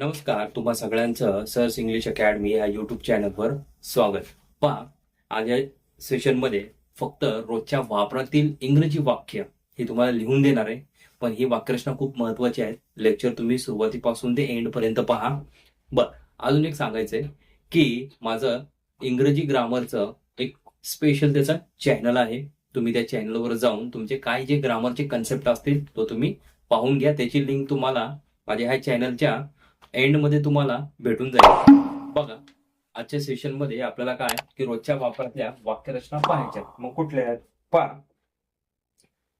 नमस्कार तुम्हा सगळ्यांचं सर्स इंग्लिश अकॅडमी या युट्यूब चॅनलवर स्वागत. पहा आज या सेशनमध्ये फक्त रोजच्या वापरातील इंग्रजी वाक्य हे तुम्हाला लिहून देणार आहे. पण ही वाक्यरचना खूप महत्वाची आहे. लेक्चर तुम्ही सुरुवातीपासून ते एंड पर्यंत पहा. बर अजून एक सांगायचंय की माझं इंग्रजी ग्रामरचं एक स्पेशल त्याचा चॅनल आहे. तुम्ही त्या चॅनलवर जाऊन तुमचे काय जे ग्रामरचे कन्सेप्ट असतील तो तुम्ही पाहून घ्या. त्याची लिंक तुम्हाला माझ्या ह्या चॅनलच्या एंडमध्ये तुम्हाला भेटून जाईल. बघा आजच्या सेशनमध्ये आपल्याला काय की रोजच्या वापरातल्या वाक्यरचना पाहायच्या मग कुठल्या आहेत? पा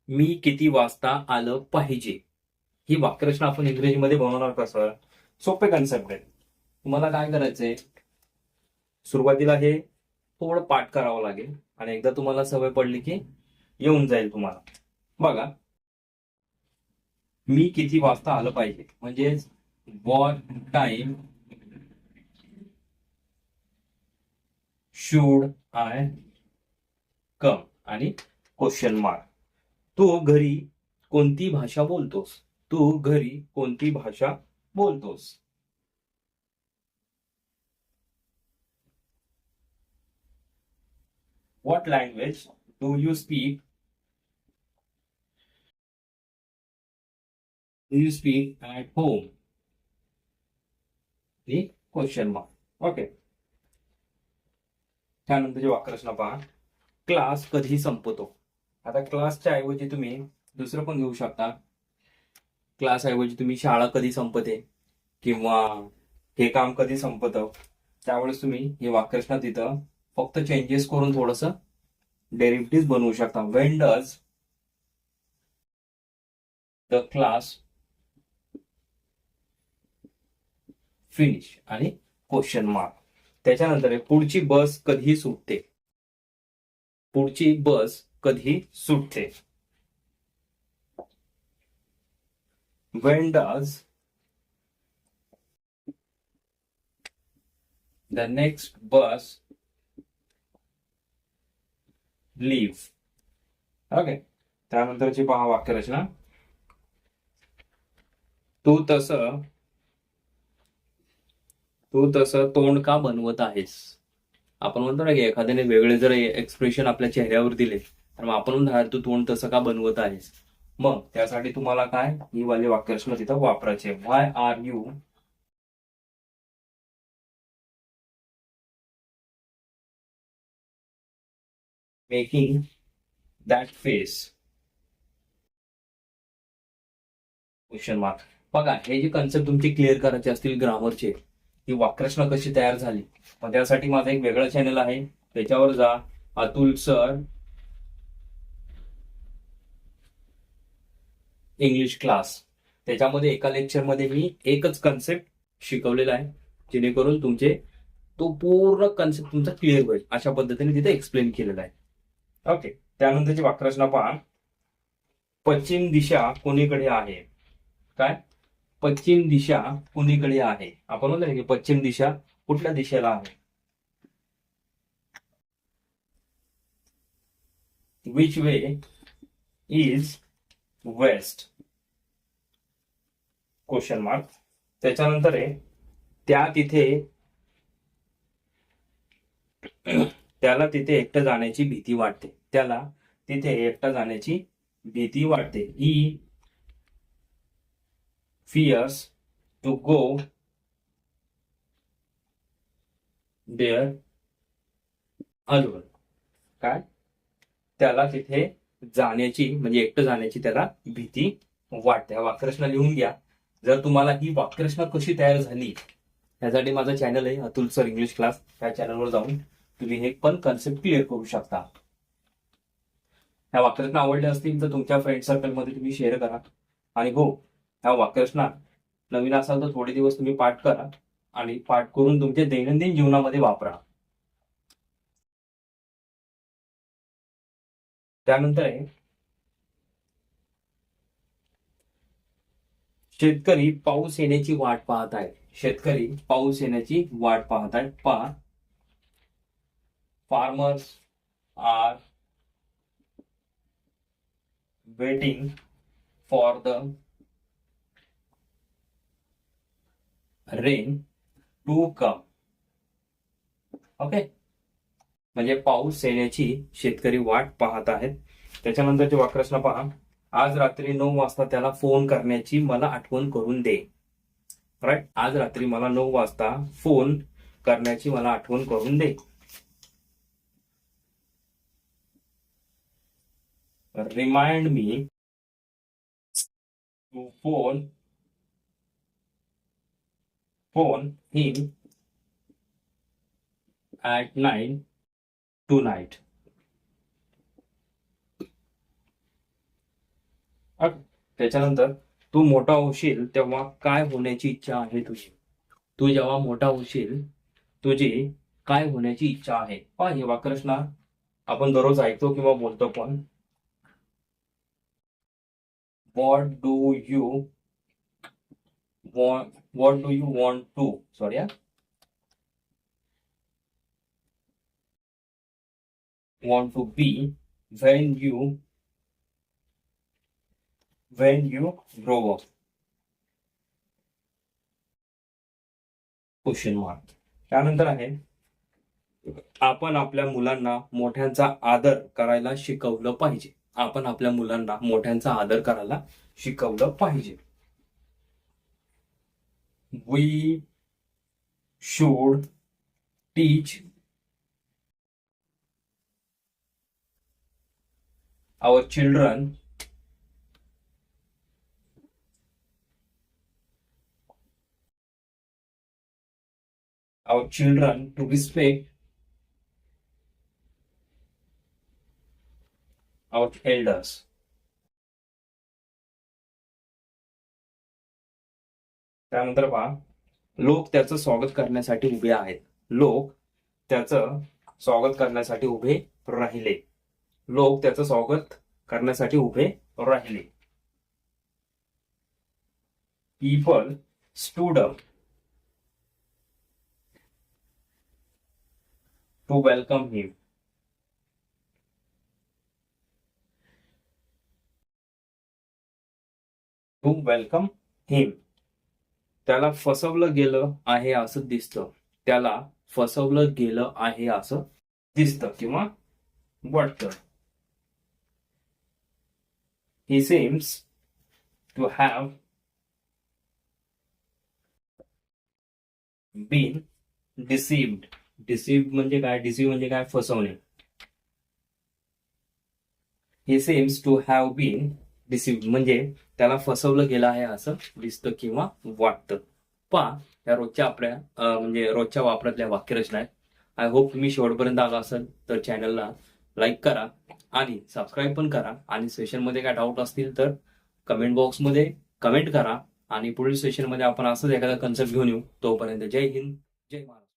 मी किती वाजता आलं पाहिजे? ही वाक्यरचना आपण इंग्रजीमध्ये बनवणार कसं सोपे कन्सेप्ट आहे तुम्हाला काय करायचंय सुरुवातीला हे थोडं पाठ करावं लागेल. आणि एकदा तुम्हाला सवय पडली की येऊन जाईल तुम्हाला. बघा. मी किती वाजता आलं पाहिजे? म्हणजे what time should I come आणि क्वेश्चन मार्क तू घरी कोणती भाषा बोलतोस तू घरी कोणती भाषा बोलतोस what language do you speak do you speak at the question question mark okay त्यानंतरची वाक्यरचना पहा क्लास कधी संपतो. आता क्लासच्या ऐवजी तुम्ही दुसरं पण घेऊ शकता. क्लास ऐवजी तुम्ही शाळा कधी संपते किंवा हे काम कधी संपतं त्यावेळेस तुम्ही हे वाक्यरचना तिथं फक्त चेंजेस करून थोडस डेरिव्हेटिव्ह बनवू शकता. When does the class finish आणि क्वेश्चन मार्क त्याच्यानंतर पुढची बस कधी सुटते. पुढची बस कधी सुटते. When does the next bus leave okay त्यानंतरची पहा वाक्यरचना. तू तसं तू तसं तोंड का बनवत आहेस? आपण म्हणतो ना की एखाद्याने वेगळे जर एक्सप्रेशन आपल्या चेहऱ्यावर दिले तर मग आपण म्हणतो तू तोंड तसं का बनवत आहेस? मग त्यासाठी तुम्हाला काय? ही वाले वाक्यरचना तिथं वापरायचे why are you making that face question mark बघा हे जे कन्सेप्ट तुमचे क्लिअर करायचे असतील ग्रामरचे ही वाक्रचना कशी तयार झाली? मग त्यासाठी माझा एक वेगळं चॅनल आहे. त्याच्यावर जा. अतुल सर. इंग्लिश क्लास त्याच्यामध्ये एका लेक्चरमध्ये मी एकच कन्सेप्ट शिकवलेला आहे जेणेकरून तुमचे तो पूर्ण कन्सेप्ट तुमचा क्लिअर होईल. अशा पद्धतीने तिथे एक्सप्लेन केलेला आहे. ओके त्यानंतरची वाक्यरचना पहा. पश्चिम दिशा कोणीकडे आहे? काय? पश्चिम दिशा कुणीकडे आहे. आपण म्हणतो की पश्चिम दिशा कुठल्या दिशेला आहे? Which way is west question mark त्याच्यानंतर आहे त्या तिथे त्याला तिथे एकटं जाण्याची भीती वाटते. त्याला तिथे एकटं जाण्याची भीती वाटते. ही fears to go there alone. काय? त्याला तिथे जाण्याची म्हणजे एकटं जाण्याची त्याला भीती वाटते हा वाक्यरचना लिहून घ्या. जर तुम्हाला ही वाक्यरचना कशी तयार झाली यासाठी माझा चॅनल आहे अतुल सर इंग्लिश क्लास त्या चॅनलवर जाऊन तुम्ही हे पण कन्सेप्ट क्लिअर करू शकता. ह्या वाक्यरचना आवडल्या असतील तर तुमच्या फ्रेंड सर्कलमध्ये तुम्ही शेअर करा. आणि हो ह्या वाक्यरचना नवीन असाल तर थोडे दिवस तुम्ही पाठ करा आणि पाठ करून तुमच्या दैनंदिन जीवनामध्ये वापरा. त्यानंतर आहे शेतकरी पाऊस येण्याची वाट पाहत आहेत शेतकरी पाऊस येण्याची वाट पाहत आहेत पा farmers are waiting for the rain to come okay म्हणजे पाऊस येण्याची शेतकरी वाट पाहत आहेत. त्याच्यानंतरचे वाक्रश्न पहा. आज रात्री नऊ वाजता त्याला फोन करण्याची मला आठवण करून दे. राईट आज रात्री मला नऊ वाजता फोन करण्याची मला आठवण करून दे. Remind me to phone phone him at nine to त्याच्यानंतर तू मोठा होशील तेव्हा काय होण्याची इच्छा आहे तुझी? तू जेव्हा मोठा होशील तुझी काय होण्याची इच्छा आहे? पहा ही कृष्णा आपण दररोज ऐकतो किंवा बोलतो पण. What do you want what do you want to? Sorry yeah? want to be when you when you grow up? Question mark त्यानंतर आहे आपण आपल्या मुलांना मोठ्यांचा आदर करायला शिकवलं पाहिजे. आपण आपल्या मुलांना मोठ्यांचा आदर करायला शिकवलं पाहिजे. we should teach our children our children to respect our elders. त्यानंतर पहा लोक त्याचं स्वागत करण्यासाठी उभे आहेत. लोक त्याचं स्वागत करण्यासाठी उभे राहिले. लोक त्याचं स्वागत करण्यासाठी उभे राहिले. People stood up to welcome him to welcome him त्याला फसवलं गेलं आहे असं दिसतं. त्याला फसवलं गेलं आहे असं दिसतं किंवा वाटतं. He seems to have been deceived. Deceived म्हणजे काय? डिसिव्ह म्हणजे काय? फसवणे. He seems to have been deceived म्हणजे त्याला फसवलं गेलं आहे असं दिसतं किंवा वाटतं. पा या रोजच्या आपल्या म्हणजे रोजच्या वापरातल्या वाक्यरचना आहेत. आय होप तुम्ही शेवटपर्यंत आला असाल तर चॅनलला लाईक करा आणि सबस्क्राईब पण करा. आणि सेशनमध्ये काय डाऊट असतील तर कमेंट बॉक्समध्ये कमेंट करा. आणि पुढील सेशनमध्ये आपण असंच एखादा कन्सेप्ट घेऊन येऊ. तोपर्यंत जय हिंद जय महाराष्ट्र.